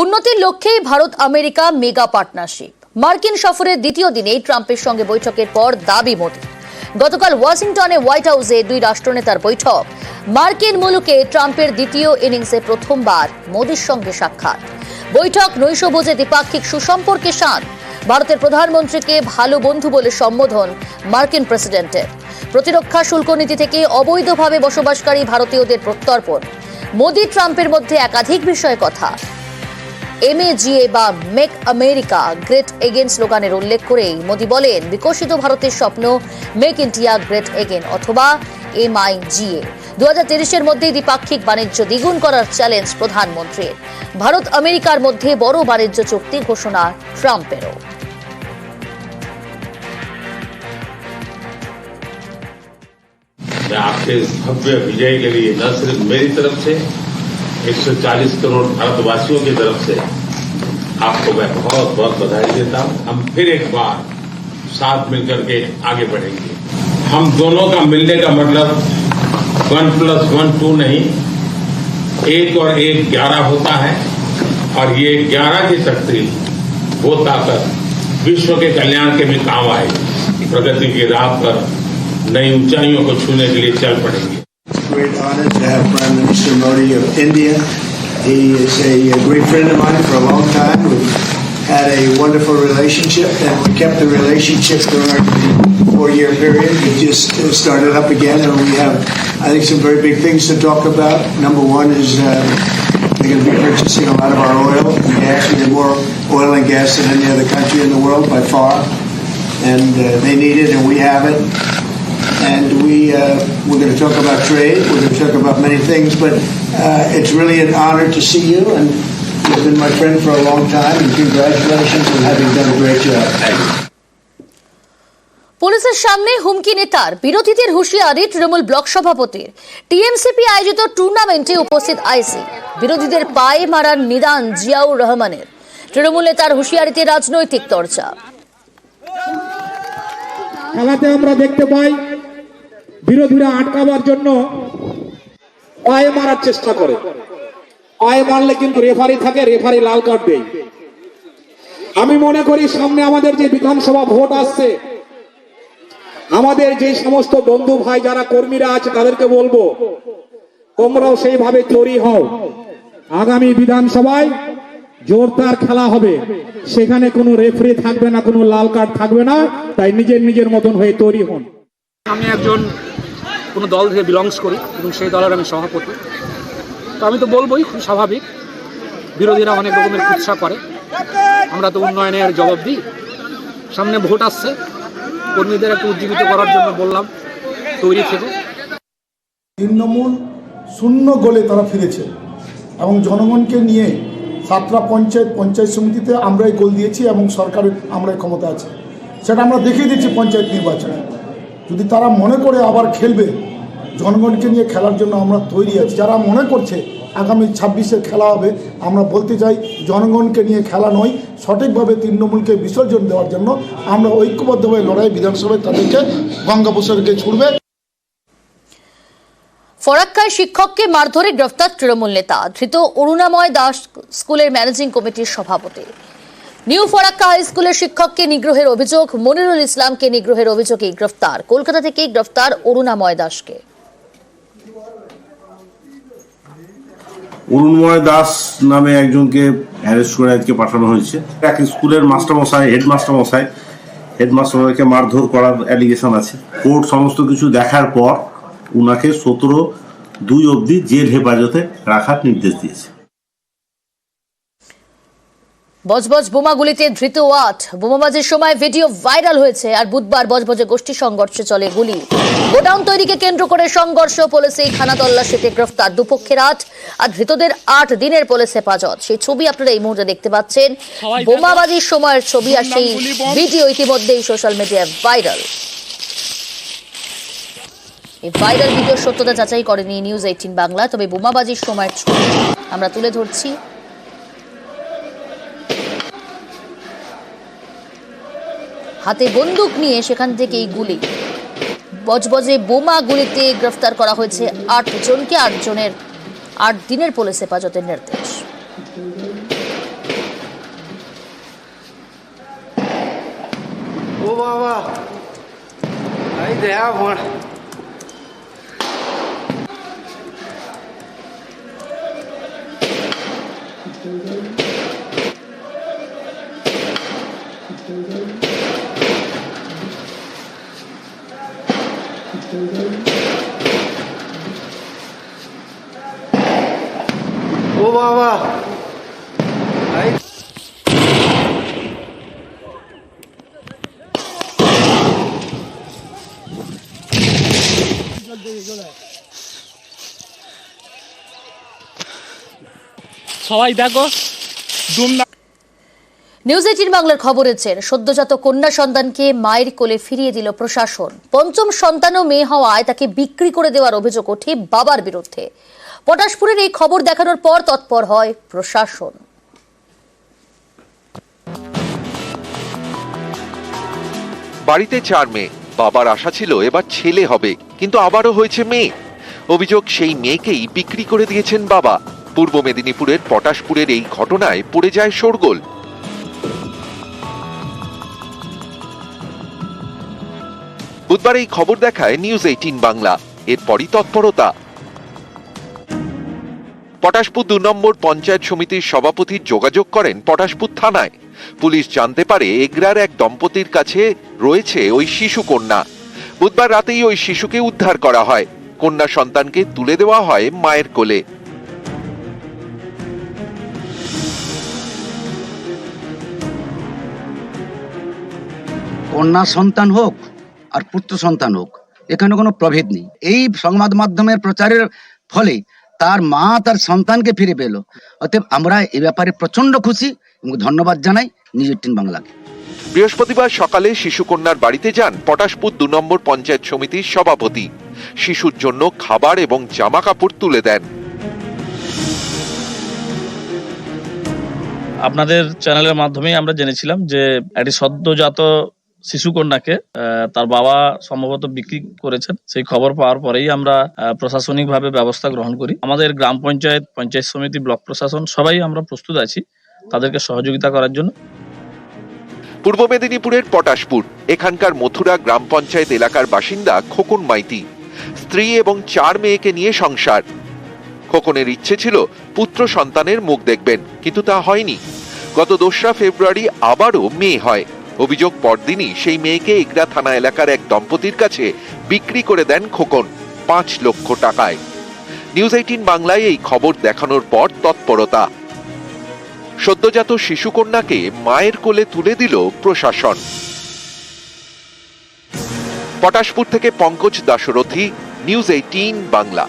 উন্নতির লক্ষ্যেই Bharat America mega partnership. মার্কিন সফরের দ্বিতীয় দিনেই ট্রাম্পের সঙ্গে বৈঠকের পর দাবি মোদি। গতকাল ওয়াশিংটনে হোয়াইট হাউসে দুই রাষ্ট্রনেতার বৈঠক। মার্কিন মুলুকে ট্রাম্পের দ্বিতীয় ইনিংসে প্রথমবার মোদির সঙ্গে সাক্ষাৎ। বৈঠক নৈশভোজে দ্বিপাক্ষিক সুসম্পর্কে শান। ভারতের প্রধানমন্ত্রীকে ভালো বন্ধু বলে সম্বোধন মার্কিন প্রেসিডেন্টের। প্রতিরক্ষা শুল্ক নীতি থেকে অবৈধভাবে বসবাসকারী ভারতীয়দের প্রত্যর্পণ। মোদি ট্রাম্পের মধ্যে একাধিক বিষয়ে কথা। এমএজিএ বা মেক আমেরিকা গ্রেট এগেন স্লোগানের উল্লেখ করেই মোদি বলেন বিকশিত ভারতের স্বপ্ন মেক ইন্ডিয়া গ্রেট এগেন অথবা এমআইজিএ দু হাজার তিরিশের মধ্যেই দ্বিপাক্ষিক বাণিজ্য দ্বিগুণ করার চ্যালেঞ্জ প্রধানমন্ত্রীর ভারত আমেরিকার মধ্যে বড় বাণিজ্য চুক্তি ঘোষণা ট্রাম্পেরও मैं आपके इस भव्य विजय के लिए न सिर्फ मेरी तरफ से 140 करोड़ भारतवासियों की तरफ से आपको मैं बहुत बहुत बधाई देता हूँ। हम फिर एक बार साथ मिलकर के आगे बढ़ेंगे। हम दोनों का मिलने का मतलब वन प्लस वन टू नहीं, एक और एक ग्यारह होता है, और ये ग्यारह की शक्ति, वो ताकत विश्व के कल्याण के भी काम आएगी प्रगति की राह पर नई ऊंचाइयों को छूने के लिए चल पड़ेंगे। Great honor to have Prime Minister Modi of India. He is a, great friend of mine for a long time. We've had a wonderful relationship, and we kept the relationship during the four-year period. We just uh, started up again, and we have, I think, some very big things to talk about. Number one is uh, they're going to be purchasing a lot of our oil and gas. We have more oil and gas than any other country in the world by far, and uh, they need it, and we have it and we uh, we're going to talk about trade. We're going to talk about many things, but uh, it's really an honor to see you, and you've been my friend for a long time. And congratulations on having done a great job. Thank you. পুলিশের সামনে হুমকি নেতার বিরোধীদের হুঁশিয়ারি Trinamool block সভাপতির TMCP আয়োজিত টুর্নামেন্টে উপস্থিত আইসি বিরোধীদের পায়ে মারার নিদান জিয়াউর রহমানের তৃণমূল নেতার হুঁশিয়ারিতে রাজনৈতিক চর্চা খেলাতে আমরা দেখতে পাই বিরোধীরা আটকাবার জন্য পায়ে মারার চেষ্টা করে। পায়ে মারলে কিন্তু রেফারি থাকে রেফারি লাল কার্ড দেয়। আমি মনে করি সামনে আমাদের যে বিধানসভা ভোট আসছে, আমাদের যে সমস্ত বন্ধু ভাই যারা কর্মীরা আছে তাদেরকে বলব, তোমরাও সেইভাবে তৈরি হও। আগামী বিধানসভায় জোরদার খেলা হবে। সেখানে কোনো রেফারি থাকবে না, কোনো লাল কার্ড থাকবে না। তাই নিজের নিজের মতন হয়ে তৈরি হন। আমি একজন কোনো দল থেকে বিলংস করি এবং সেই দলের আমি সভাপতি। তো আমি তো বলবোই খুব স্বাভাবিক। বিরোধীরা অনেক রকমের কুৎসা করে। আমরা তো উন্নয়নের জবাব দিই। সামনে ভোট আসছে। কর্মীদের একটু উজ্জীবিত করার জন্য বললাম, তৈরি থেকো। তৃণমূল শূন্য গোলে তারা ফিরেছে এবং জনগণকে নিয়ে সাতটা পঞ্চায়েত পঞ্চায়েত সমিতিতে আমরাই গোল দিয়েছি এবং সরকারের আমরাই ক্ষমতা আছে। সেটা আমরা দেখিয়ে দিচ্ছি পঞ্চায়েত নির্বাচনে। যদি তারা মনে করে আবার খেলবে, জনগণকে নিয়ে খেলার জন্য আমরা তৈরি আছি। যারা মনে করছে আগামী ছাব্বিশে খেলা হবে, আমরা বলতে চাই জনগণকে নিয়ে খেলা নয়, সঠিকভাবে তৃণমূলকে বিসর্জন দেওয়ার জন্য আমরা ঐক্যবদ্ধভাবে লড়াই বিধানসভায় তাদেরকে গঙ্গাপ্রসাদকে ছুড়বে। ফরাক্কায় শিক্ষককে মারধরে গ্রেফতার তৃণমূল নেতা, ধৃত অরুণাময় দাস স্কুলের ম্যানেজিং কমিটির সভাপতি। নিউ ফরাক্কা হাই স্কুলের শিক্ষককে নিগ্রহের অভিযোগ, মনিরুল ইসলামকে নিগ্রহের অভিযোগে গ্রেফতার। কলকাতা থেকে গ্রেফতার অরুণাময় দাসকে। অরুণময় দাস নামে একজনকে অ্যারেস্ট করে আজকে পাঠানো হয়েছে। এক স্কুলের মাস্টারমশাই হেডমাস্টার মশাই হেডমাস্টারকে মারধর করার অ্যালিগেশন আছে। কোর্ট সমস্ত কিছু দেখার পর উনাকে সতেরো দুই অবধি জেল হেফাজতে রাখার নির্দেশ দিয়েছে। বজবজ বোমাগুলিতে ধৃত ওয়াট। বোমাবাজির সময় ভিডিও ভাইরাল হয়েছে আর বুধবার বজবজে গোষ্ঠী সংঘর্ষে চলে গুলি। গোডাউন তৈরিকে কেন্দ্র করে সংঘর্ষ পুলিশে খানা তল্লাশিতে গ্রেফতার দুপক্ষের আট আর ধৃতদের আট দিনের পুলিশ হেফাজত। সেই ছবি আপনারা এই মুহূর্তে দেখতে পাচ্ছেন। বোমাবাজির সময়ের ছবি আর সেই ভিডিও ইতিমধ্যেই সোশ্যাল মিডিয়ায় ভাইরাল। এই ভাইরাল ভিডিও সত্যতা যাচাই করেনি নিউজ এইটিন বাংলা তবে বোমাবাজির সময়ের ছবি আমরা তুলে ধরছি। হাতে বন্দুক নিয়ে সেখান থেকে এই গুলি বজবজে বোমা গুলিতে গ্রেফতার করা হয়েছে আট জনকে, আট জনের, আট দিনের পুলিশ হেফাজতের নির্দেশ Thank you. ও বাবা। সবাই দেখো দুমদাম নিউজ এইটিন বাংলার খবরেছেন সদ্যজাত কন্যা সন্তানকে মায়ের কোলে ফিরিয়ে দিল প্রশাসন। পঞ্চম সন্তানও মেয়ে হওয়ায় তাকে বিক্রি করে দেওয়ার অভিযোগ ওঠে বাবার বিরুদ্ধে। পটাশপুরের এই খবর দেখানোর পর তৎপর হয় প্রশাসন। বাড়িতে চার মেয়ে। বাবার আশা ছিল এবার ছেলে হবে, কিন্তু আবারও হয়েছে মেয়ে। অভিযোগ, সেই মেয়েকেই বিক্রি করে দিয়েছেন বাবা। পূর্ব মেদিনীপুরের পটাশপুরের এই ঘটনায় পড়ে যায় শোরগোল। বুধবার এই খবর দেখায় নিউজ এইটিন বাংলা। এরপরই তৎপরতা। পটাশপুর দু নম্বর পঞ্চায়েত সমিতির সভাপতি যোগাযোগ করেন পটাশপুর থানায়। পুলিশ জানতে পারে এগরার এক দম্পতির কাছে রয়েছে ওই শিশু কন্যা। বুধবার রাতেই ওই শিশুকে উদ্ধার করা হয়। কন্যা সন্তানকে তুলে দেওয়া হয় মায়ের কোলে। কন্যা সন্তান হোক আর পুত্র সন্তান হোক এখানে কোনো প্রভেদ নেই। এই সংবাদ মাধ্যমের প্রচারের ফলে তার মা তার সন্তানকে ফিরে পেল। অতএব আমরা এ ব্যাপারে প্রচণ্ড খুশি এবং ধন্যবাদ জানাই নিউজ এইটিন বাংলাকে। বৃহস্পতিবার সকালে শিশুকন্যার বাড়িতে যান পটাশপুর দু নম্বর পঞ্চায়েত সমিতির সভাপতি। শিশুর জন্য খাবার এবং জামা কাপড় তুলে দেন। আপনাদের চ্যানেলের মাধ্যমেই আমরা জেনেছিলাম যে একটি সদ্যজাত শিশুকন্যাকে তার বাবা সম্ভবত বিক্রি করেছেন। সেই খবর পাওয়ার পরেই আমরা প্রশাসনিক ভাবে ব্যবস্থা গ্রহণ করি। আমাদের গ্রাম পঞ্চায়েত পঞ্চায়েত সমিতি, ব্লক প্রশাসন, সবাই আমরা প্রস্তুত আছি তাদেরকে সহযোগিতা করার জন্য। পূর্ব মেদিনীপুরের পটাশপুর, এখানকার মথুরা গ্রাম পঞ্চায়েত এলাকার বাসিন্দা খোকন মাইতি। স্ত্রী এবং চার মেয়েকে নিয়ে সংসার। খোকনের ইচ্ছে ছিল পুত্র সন্তানের মুখ দেখবেন, কিন্তু তা হয়নি। গত দোসরা ফেব্রুয়ারি আবারও মেয়ে হয়। অভিযোগ পরদিনই সেই মেয়েকে এগরা থানা এলাকার এক দম্পতির কাছে বিক্রি করে দেন খোকন, পাঁচ লক্ষ টাকায়। নিউজ এইটিন বাংলায় এই খবর দেখানোর পর তৎপরতা। সদ্যজাত শিশুকন্যাকে মায়ের কোলে তুলে দিল প্রশাসন। পটাশপুর থেকে পঙ্কজ দাশরথী, নিউজ এইটিন বাংলা।